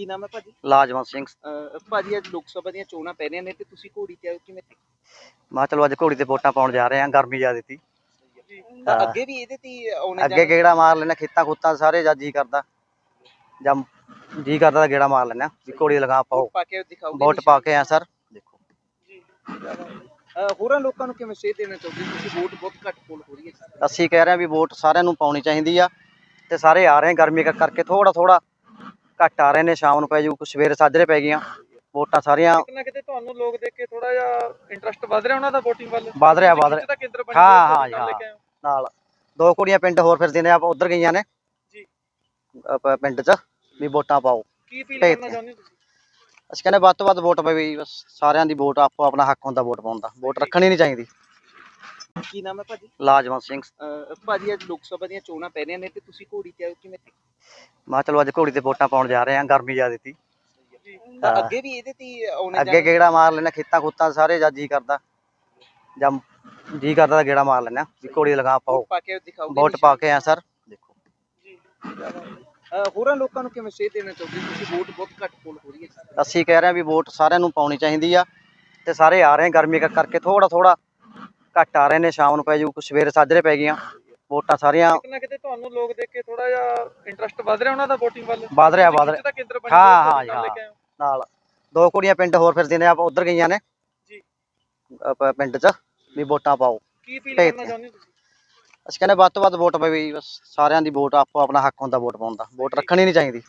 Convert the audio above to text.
ਕੀ ਨਾਮ ਹੈ ਭਾਜੀ? ਲਾਜਵੰਤ ਸਿੰਘ। ਅਹ ਭਾਜੀ ਅੱਜ ਲੋਕ ਸਭਾ ਦੀਆਂ ਚੋਣਾਂ ਪੈ ਰਹੀਆਂ ਨੇ ਤੇ ਤੁਸੀਂ ਘੋੜੀ ਤੇ ਆਏ ਹੋ ਕਿਵੇਂ ਮੈਂ ਕਿਹਾ ਚਲੋ ਅੱਜ ਘੋੜੀ ਤੇ ਵੋਟਾਂ ਪਾਉਣ ਜਾ ਰਹੇ ਆ ਗਰਮੀ ਜ਼ਿਆਦਾ ਸੀ ਤਾਂ ਹਾਂ। ਅੱਗੇ ਵੀ ਇਹਦੇ ਤੇ ਹੀ ਆਉਣੇ ਅੱਗੇ ਗੇੜਾ ਮਾਰ ਲੈਣਾ ਖੇਤਾਂ ਖੁੱਤਾਂ ਸਾਰੇ ਜਾਂ ਜੀ ਕਰਦਾ ਜਾਂ ਜੀ ਕਰਦਾ ਤਾਂ ਗੇੜਾ ਮਾਰ ਲੈਣਾ ਵੀ ਘੋੜੀ ਲਗਾ ਪਾਓ। ਵੋਟ ਪਾ ਕੇ ਦਿਖਾਓਗੇ ਵੋਟ ਪਾ ਕੇ ਆ ਸਰ ਦੇਖੋ। ਅਹ ਹੋਰਾਂ ਲੋਕਾਂ ਨੂੰ ਕਿਵੇਂ ਸੇਧ ਦੇਣਾ ਚਾਹੁੰਦੇ ਹੋ? ਤੁਸੀਂ ਵੋਟ ਬਹੁਤ ਘੱਟ ਪੋਲ ਹੋ ਰਹੀ ਹੈ। ਅਸੀਂ ਕਹਿ ਰਹੇ ਆ ਵੀ ਵੋਟ ਸਾਰਿਆਂ ਨੂੰ ਪਾਉਣੀ ਚਾਹੀਦੀ ਆ ਤੇ ਸਾਰੇ ਆ ਰਹੇ ਆ ਗਰਮੀ ਕਰ- ਕਰਕੇ ਥੋੜਾ ਥੋੜਾ ਘੱਟ ਆ ਰਹੇ ਨੇ ਸ਼ਾਮ ਨੂੰ ਪੈ ਜੂ ਕੁਛ ਸਵੇਰੇ ਸਾਜਰੇ ਪੈ ਗਈਆਂ ਵੋਟਾਂ ਸਾਰੀਆਂ ਕਿਤੇ ਨਾ ਕਿਤੇ ਤੁਹਾਨੂੰ ਲੋਕ ਦੇਖ ਕੇ ਥੋੜਾ ਜਿਹਾ ਇੰਟਰਸਟ ਵੱਧ ਰਿਹਾ ਉਹਨਾਂ ਦਾ VOTING ਵੱਲ? ਵੱਧ ਰਿਹਾ ਵੱਧ ਰਿਹਾ। ਹਾਂ, ਹਾਂ, ਆਏ ਹੋ। ਨਾਲ। ਦੋ ਕੁੜੀਆਂ ਪਿੰਡ ਹੋਰ ਫਿਰਦੀਆਂ ਨੇ ਆਪ ਉਧਰ ਗਈਆਂ ਨੇ। ਜੀ। ਆਪਾਂ ਪਿੰਡ 'ਚ ਵੀ ਵੋਟਾਂ ਪਾਓ। ਕੀ ਅਪੀਲ ਭੇਜ ਕਰਨਾ ਦਿਓ। ਚਾਹੁੰਦੇ ਹੋ ਤੁਸੀਂ? ਅਸੀਂ ਕਹਿੰਦੇ ਵੱਧ ਤੋਂ ਵੱਧ ਵੋਟ ਪਵੇ ਜੀ ਬਸ ਸਾਰਿਆਂ ਦੀ ਵੋਟ ਆਪੋ ਆਪਣਾ ਹੱਕ ਹੁੰਦਾ ਵੋਟ ਪਾਉਣ ਦਾ। ਵੋਟ ਰੱਖਣੀ ਨਹੀਂ ਚਾਹੀਦੀ। ਕੀ ਨਾਮ ਹੈ ਭਾਜੀ? ਲਾਜਵੰਤ ਸਿੰਘ। ਅਹ ਭਾਜੀ ਅੱਜ ਲੋਕ ਸਭਾ ਦੀਆਂ ਚੋਣਾਂ ਪੈ ਰਹੀਆਂ ਨੇ ਤੇ ਤੁਸੀਂ ਘੋੜੀ ਤੇ ਆਏ ਹੋ ਕਿਵੇਂ ਮੈਂ ਚਲੋ ਅੱਜ ਘੋੜੀ ਤੇ ਵੋਟਾਂ ਪਾਉਣ ਜਾ ਰਹੇ ਆ ਗਰਮੀ ਜ਼ਿਆਦਾ ਸੀ। ਤਾਂ ਹਾਂ। ਅੱਗੇ ਵੀ ਇਹਦੇ ਤੇ ਹੀ ਆਉਣੇ ਅੱਗੇ ਗੇੜਾ ਮਾਰ ਲੈਣਾ ਖੇਤਾਂ ਖੁੱਤਾਂ ਸਾਰੇ ਜਾਂ ਜੀ ਕਰਦਾ। ਜਾਂ ਜੀ ਕਰਦਾ ਤਾਂ ਗੇੜਾ ਮਾਰ ਲੈਣਾ ਵੀ ਘੋੜੀ ਲਗਾ ਪਾਓ। ਵੋਟ ਪਾ ਕੇ ਦਿਖਾਓਗੇ ਵੋਟ ਪਾ ਕੇ ਆ ਸਰ ਦੇਖੋ। ਅਹ ਹੋਰਾਂ ਲੋਕਾਂ ਨੂੰ ਕਿਵੇਂ ਸੇਧ ਦੇਣਾ ਚਾਹੁੰਦੇ ਹੋ? ਤੁਸੀਂ ਵੋਟ ਬਹੁਤ ਘੱਟ ਪੋਲ ਹੋ ਰਹੀ ਹੈ। ਅਸੀਂ ਕਹਿ ਰਹੇ ਆ ਵੀ ਵੋਟ ਸਾਰਿਆਂ ਨੂੰ ਪਾਉਣੀ ਚਾਹੀਦੀ ਆ ਤੇ ਸਾਰੇ ਆ ਰਹੇ ਆ ਗਰਮੀ ਕਰ- ਕਰਕੇ ਥੋੜਾ ਥੋੜਾ ਘੱਟ ਆ ਰਹੇ ਨੇ ਸ਼ਾਮ ਨੂੰ ਪੈ ਜੂ ਕੁਛ ਸਵੇਰੇ ਸਾਜਰੇ ਪੈ ਗਈਆਂ ਵੋਟਾਂ ਸਾਰੀਆਂ ਕਿਤੇ ਨਾ ਕਿਤੇ ਤੁਹਾਨੂੰ ਲੋਕ ਦੇਖ ਕੇ ਥੋੜਾ ਜਿਹਾ ਇੰਟਰਸਟ ਵੱਧ ਰਿਹਾ ਉਹਨਾਂ ਦਾ VOTING ਵੱਲ? ਵੱਧ ਰਿਹਾ ਵੱਧ ਹਾਂ, ਹਾਂ, ਨਾਲ ਹੋ। ਦੋ ਕੁੜੀਆਂ ਪਿੰਡ ਹੋਰ ਫਿਰਦੀਆਂ ਨੇ ਆਪ ਉਧਰ ਗਈਆਂ ਨੇ। ਜੀ। ਪਿੰਡ 'ਚ ਵੀ ਵੋਟਾਂ ਪਾਓ। ਕੀ ਭੇਜ ਕਰਨਾ। ਚਾਹੁੰਦੇ ਤੁਸੀਂ? ਅਸੀਂ ਕਹਿੰਦੇ ਵੱਧ ਤੋਂ ਵੱਧ ਵੋਟ ਪਵੇ ਬਸ ਸਾਰਿਆਂ ਦੀ ਵੋਟ ਆਪੋ ਆਪਣਾ ਹੱਕ ਹੁੰਦਾ ਵੋਟ ਪਾਉਣ ਦਾ। ਵੋਟ ਰੱਖਣੀ ਨਹੀਂ ਚਾਹੀਦੀ।